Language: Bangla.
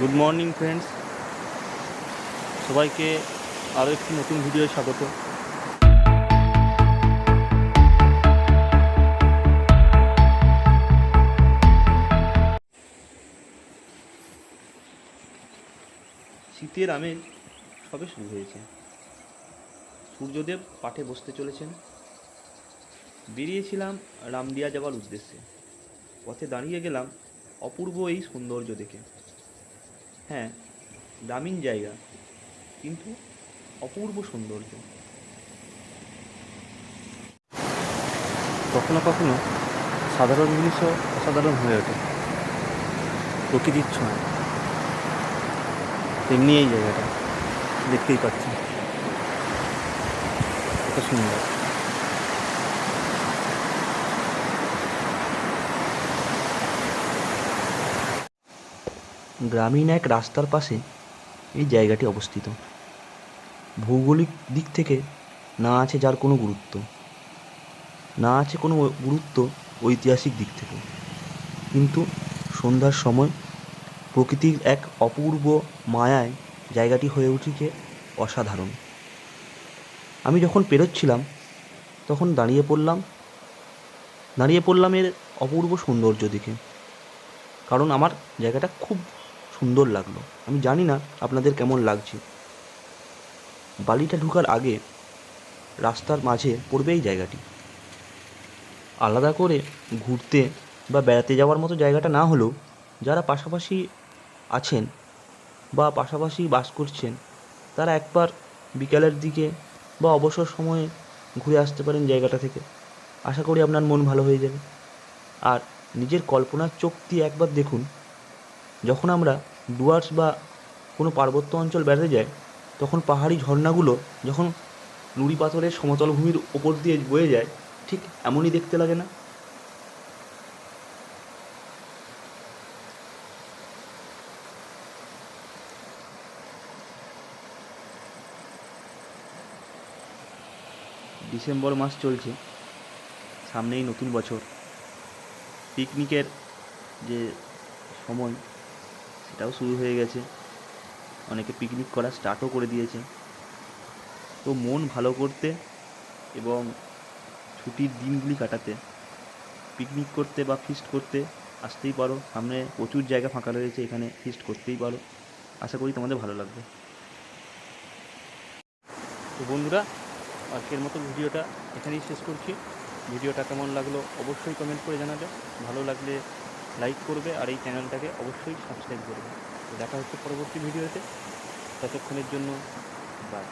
গুড মর্নিং ফ্রেন্ডস সবাইকে আরও একটি নতুন ভিডিও স্বাগত। শীতের আমেজ সবে শুরু হয়েছে। সূর্যদেব পাঠে বসতে চলেছেন। বেরিয়েছিলাম রামদিয়া যাওয়ার উদ্দেশ্যে। পথে দাঁড়িয়ে গেলাম অপূর্ব এই সৌন্দর্য দেখে। হ্যাঁ গ্রামীণ জায়গা, কিন্তু অপূর্ব সৌন্দর্য। কখনো কখনো সাধারণ জিনিসও অসাধারণ হয়ে ওঠে। প্রকৃতির ছোঁয়া। তেমনি এই জায়গাটা দেখতেই পাচ্ছি কত সুন্দর। গ্রামীণ এক রাস্তার পাশে এই জায়গাটি অবস্থিত। ভৌগোলিক দিক থেকে না আছে যার কোনো গুরুত্ব। না আছে কোনো গুরুত্ব ঐতিহাসিক দিক থেকে। কিন্তু সন্ধ্যার সময় প্রকৃতির এক অপূর্ব মায়ায় জায়গাটি হয়ে উঠেছে অসাধারণ। আমি যখন পেরোচ্ছিলাম, তখন দাঁড়িয়ে পড়লাম দাঁড়িয়ে পড়লাম এর অপূর্ব সৌন্দর্য দেখে। কারণ আমার জায়গাটা খুব সুন্দর লাগল। আমি জানি না আপনাদের কেমন লাগছে। বালিটা ঢুকার আগে রাস্তার মাঝে পড়বে এই জায়গাটি। আলাদা করে ঘুরতে বা বেড়াতে যাওয়ার মতো জায়গাটা না হলেও যারা পাশাপাশি আছেন বা পাশাপাশি বাস করছেন, তারা একবার বিকালের দিকে বা অবসর সময়ে ঘুরে আসতে পারেন জায়গাটা থেকে। আশা করি আপনার মন ভালো হয়ে যাবে। আর নিজের কল্পনার চোখ দিয়ে একবার দেখুন যখন আমরা ডুয়ার্স বা কোনো পার্বত্য অঞ্চল বেড়াতে যাই, তখন পাহাড়ি ঝর্ণাগুলো যখন নুড়ি পাথরের সমতল ভূমির ওপর দিয়ে বয়ে যায়, ঠিক এমনই দেখতে লাগে না? ডিসেম্বর মাস চলছে, সামনেই নতুন বছর। পিকনিকের যে সময় সেটাও শুরু হয়ে গেছে। অনেকে পিকনিক করা স্টার্টও করে দিয়েছে। তো মন ভালো করতে এবং ছুটির দিনগুলি কাটাতে পিকনিক করতে বা ফিস্ট করতে আসতেই পারো। সামনে প্রচুর জায়গা ফাঁকা রয়েছে, এখানে ফিস্ট করতেই পারো। আশা করি তোমাদের ভালো লাগবে। তো বন্ধুরা, আজকের মতো ভিডিওটা এখানেই শেষ করছি। ভিডিওটা কেমন লাগল অবশ্যই কমেন্ট করে জানাবে। ভালো লাগলে লাইক করবে আর এই চ্যানেলটাকে অবশ্যই সাবস্ক্রাইব করবে। দেখা হচ্ছে পরবর্তী ভিডিওতে ততক্ষণের জন্য বাই